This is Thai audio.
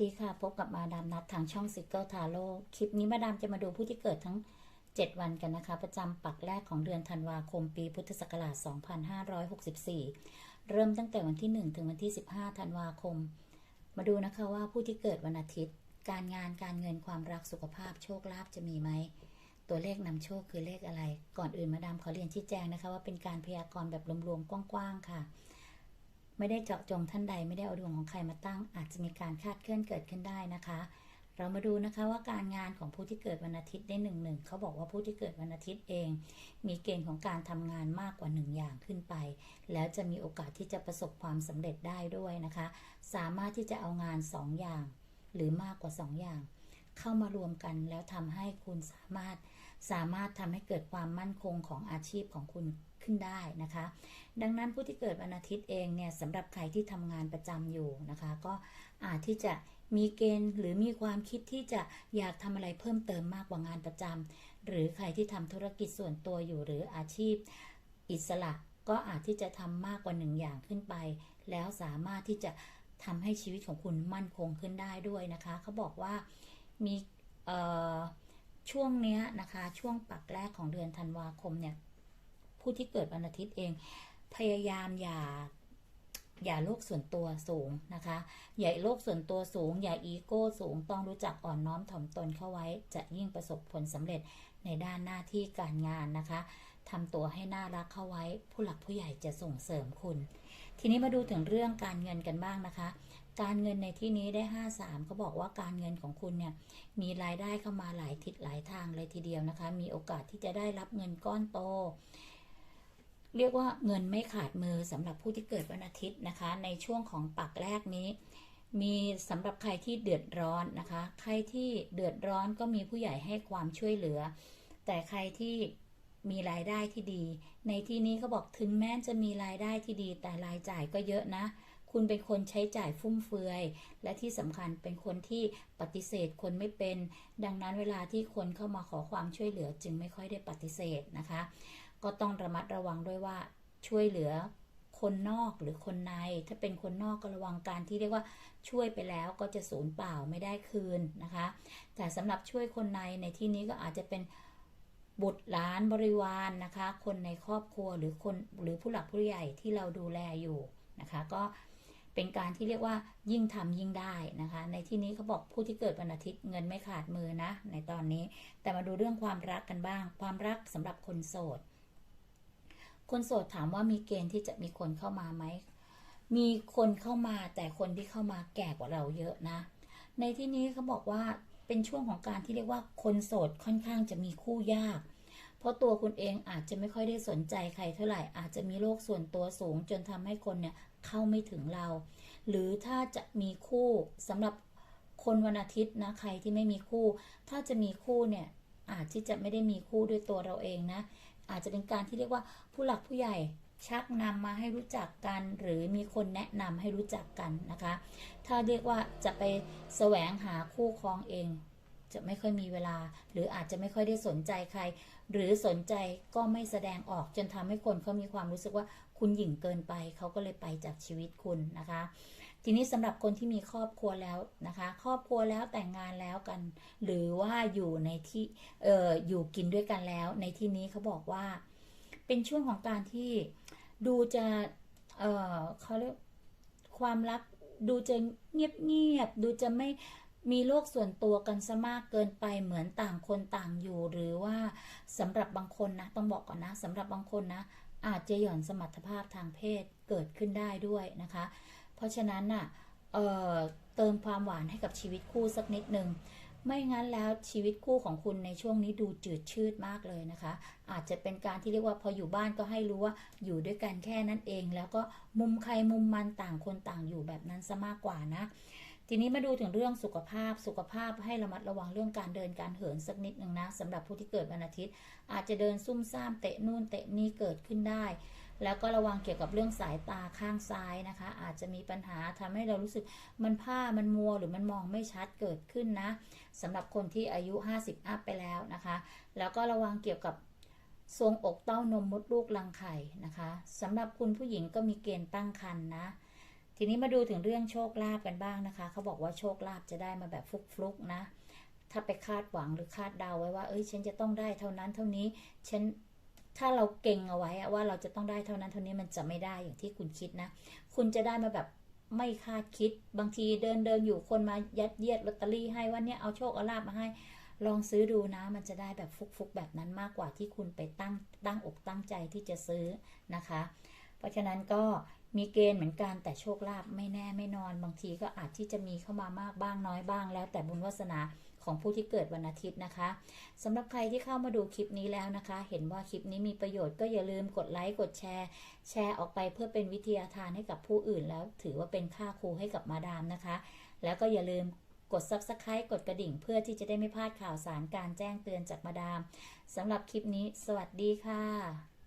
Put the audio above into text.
วัสดีค่ะ พบกับมาดามนัดทางช่องซิกเกิลทาโร่คลิปนี้มาดามจะมาดูผู้ที่เกิดทั้ง 7 วันกันนะคะ ประจำปักแรกของเดือนธันวาคมปีพุทธศักราช 2564 เริ่มตั้งแต่วันที่ 1 ถึงวันที่ 15 ธันวาคม มาดูนะคะว่าผู้ที่เกิดวันอาทิตย์ การงานการเงินความรักสุขภาพโชคลาภจะมีไหม ตัวเลขนำโชคคือเลขอะไร ก่อนอื่นมาดามขอเรียนชี้แจงนะคะว่าเป็นการพยากรณ์แบบรวมๆกว้างๆค่ะ ไม่ได้เจาะจงท่านใดไม่ได้เอาดวงของใครมาตั้ง อาจจะมีการคาดเคลื่อนเกิดขึ้นได้นะคะ เรามาดูนะคะว่าการงานของผู้ที่เกิดวันอาทิตย์ได้หนึ่งหนึ่งเขาบอกว่าผู้ที่เกิดวันอาทิตย์เอง มีเกณฑ์ของการทำงานมากกว่าหนึ่งอย่างขึ้นไป แล้วจะมีโอกาสที่จะประสบความสำเร็จได้ด้วยนะคะ สามารถที่จะเอางานสองอย่าง หรือมากกว่าสองอย่าง เข้ามารวมกันแล้วทำให้คุณสามารถ สามารถทำให้เกิดความมั่นคงของอาชีพของคุณขึ้นได้นะคะ ดังนั้นผู้ที่เกิดวันอาทิตย์เองเนี่ยสำหรับใครที่ทำงานประจำอยู่นะคะ ก็อาจที่จะมีเกณฑ์หรือมีความคิดที่จะอยากทำอะไรเพิ่มเติมมากกว่างานประจำหรือใครที่ทำธุรกิจส่วนตัวอยู่หรืออาชีพอิสระก็อาจที่จะทำมากกว่าหนึ่งอย่างขึ้นไป แล้วสามารถที่จะทำให้ชีวิตของคุณมั่นคงขึ้นได้ด้วยนะคะ เขาบอกว่ามีเอ่อ ช่วงเนี้ยนะคะ ช่วงปักแรกของเดือนธันวาคมเนี่ย ผู้ที่เกิดวันอาทิตย์เอง พยายามอย่า อย่าโลกส่วนตัวสูงนะคะ อย่าโลกส่วนตัวสูง อย่าอีโก้สูง ต้องรู้จักอ่อนน้อมถ่อมตนเข้าไว้ จะยิ่งประสบผลสำเร็จในด้านหน้าที่การงานนะคะทำตัวให้น่ารักเข้าไว้ ผู้หลักผู้ใหญ่จะส่งเสริมคุณ ทีนี้มาดูถึงเรื่องการเงินกันบ้างนะคะ การเงินในที่นี้ได้ 5 3เขาบอกว่าการเงินของคุณเนี่ยมีรายได้เข้ามาหลายทิศหลายทางเลยทีเดียวนะคะ มีโอกาสที่จะได้รับเงินก้อนโต เรียกว่าเงินไม่ขาดมือสำหรับผู้ที่เกิดวันอาทิตย์นะคะ ในช่วงของปักแรกนี้ มีสำหรับใครที่เดือดร้อนนะคะ ใครที่เดือดร้อนก็มีผู้ใหญ่ให้ความช่วยเหลือ แต่ใครที่มีรายได้ที่ดี ในที่นี้เขาบอกถึงแม้จะมีรายได้ที่ดี แต่รายจ่ายก็เยอะนะ คุณเป็นคนใช้จ่ายฟุ่มเฟือย และที่สำคัญเป็นคนที่ปฏิเสธคนไม่เป็น ดังนั้นเวลาที่คนเข้ามาขอความช่วยเหลือจึงไม่ค่อยได้ปฏิเสธนะคะ ก็ต้องระมัดระวังด้วยว่าช่วยเหลือคนนอกหรือคนใน ถ้าเป็นคนนอกก็ระวังการที่เรียกว่าช่วยไปแล้วก็จะสูญเปล่าไม่ได้คืนนะคะ แต่สำหรับช่วยคนในในที่นี้ก็อาจจะเป็นบุตรหลานบริวารนนะคะ คนในครอบครัวหรือคนหรือผู้หลักผู้ใหญ่ที่เราดูแลอยู่นะคะ ก็ เป็นการที่เรียกว่ายิ่งทำยิ่งได้นะคะ ในที่นี้เขาบอกผู้ที่เกิดวันอาทิตย์เงินไม่ขาดมือนะ ในตอนนี้ แต่มาดูเรื่องความรักกันบ้าง ความรักสำหรับคนโสด คนโสดถามว่ามีเกณฑ์ที่จะมีคนเข้ามาไหม มีคนเข้ามาแต่คนที่เข้ามาแก่กว่าเราเยอะนะ ในที่นี้เขาบอกว่าเป็นช่วงของการที่เรียกว่าคนโสดค่อนข้างจะมีคู่ยาก เพราะตัวคุณเองอาจจะไม่ค่อยได้สนใจใครเท่าไหร่ อาจจะมีโลกส่วนตัวสูง จนทำให้คนเนี่ยเข้าไม่ถึงเรา หรือถ้าจะมีคู่สำหรับคนวันอาทิตย์นะใครที่ไม่มีคู่ ถ้าจะมีคู่เนี่ยอาจที่จะไม่ได้มีคู่ด้วยตัวเราเองนะ อาจจะเป็นการที่เรียกว่าผู้หลักผู้ใหญ่ชักนำมาให้รู้จักกัน หรือมีคนแนะนำให้รู้จักกันนะคะ ถ้าเรียกว่าจะไปแสวงหาคู่ครองเอง จะไม่ค่อยมีเวลา หรืออาจจะไม่ค่อยได้สนใจใคร หรือสนใจก็ไม่แสดงออกจนทำให้คนเขามีความรู้สึกว่าคุณหยิ่งเกินไปเขาก็เลยไปจากชีวิตคุณนะคะ ทีนี้สำหรับคนที่มีครอบครัวแล้วนะคะ ครอบครัวแล้วแต่งงานแล้วกัน หรือว่าอยู่ในที่เอออยู่กินด้วยกันแล้ว ในที่นี้เขาบอกว่า เป็นช่วงของการที่ดูจะเออเขาเรียกความรักดูจะเงียบเงียบดูจะไม่ มีโลกส่วนตัวกันซะมากเกินไปเหมือนต่างคนต่างอยู่ หรือว่าสำหรับบางคนนะต้องบอกก่อนนะสำหรับบางคนนะ อาจจะหย่อนสมรรถภาพทางเพศเกิดขึ้นได้ด้วยนะคะ เพราะฉะนั้นน่ะเเติมความหวานให้กับชีวิตคู่สักนิดหนึ่งไม่งั้นแล้วชีวิตคู่ของคุณในช่วงนี้ดูจืดชืดมากเลยนะคะ อาจจะเป็นการที่เรียกว่าพออยู่บ้านก็ให้รู้ว่าอยู่ด้วยกันแค่นั้นเอง แล้วก็มุมใครมุมมันต่างคนต่างอยู่แบบนั้นซะมากกว่านะ ทีนี้มาดูถึงเรื่องสุขภาพ สุขภาพให้ระมัดระวังเรื่องการเดินการเหินสักนิดหนึ่งนะสำหรับผู้ที่เกิดวันอาทิตย์ อาจจะเดินซุ่มซ่ามเตะนู่นเตะนี่เกิดขึ้นได้ แล้วก็ระวังเกี่ยวกับเรื่องสายตาข้างซ้ายนะคะ อาจจะมีปัญหาทำให้เรารู้สึกมันผ้ามันมัวหรือมันมองไม่ชัดเกิดขึ้นนะสำหรับคนที่อายุ 50 อัพไปแล้วนะคะ แล้วก็ระวังเกี่ยวกับทรงอกเต้านมมดลูกรังไข่นะคะสำหรับคุณผู้หญิงก็มีเกณฑ์ตั้งครรภ์นนะ ทีนี้มาดูถึงเรื่องโชคลาภกันบ้างนะคะ เขาบอกว่าโชคลาภจะได้มาแบบฟลุกๆนะ ถ้าไปคาดหวังหรือคาดเดาไว้ว่า เอ้ย ฉันจะต้องได้เท่านั้นเท่านี้ ฉัน ถ้าเราเก่งเอาไว้ว่าเราจะต้องได้เท่านั้นเท่านี้มันจะไม่ได้อย่างที่คุณคิดนะ คุณจะได้มาแบบไม่คาดคิด บางทีเดินเดินอยู่คนมายัดเยียดลอตเตอรี่ให้ว่าเนี่ยเอาโชคเอาลาบมาให้ ลองซื้อดูนะ มันจะได้แบบฟุกๆแบบนั้นมากกว่าที่คุณไปตั้งตั้งอกตั้งใจที่จะซื้อนะคะ เพราะฉะนั้นก็ มีเกณฑ์เหมือนกันแต่โชคลาภไม่แน่ไม่นอน บางทีก็อาจที่จะมีเข้ามามากบ้างน้อยบ้าง แล้วแต่บุญวาสนาของผู้ที่เกิดวันอาทิตย์นะคะสำหรับใครที่เข้ามาดูคลิปนี้แล้วนะคะ เห็นว่าคลิปนี้มีประโยชน์ก็อย่าลืมกดไลค์กดแชร์ แชร์ออกไปเพื่อเป็นวิทยาทานให้กับผู้อื่น แล้วถือว่าเป็นค่าครูให้กับมาดามนะคะ แล้วก็อย่าลืมกด Subscribe กดกระดิ่ง เพื่อที่จะได้ไม่พลาดข่าวสารการแจ้งเตือนจากมาดามสำหรับคลิปนี้ สวัสดีค่ะ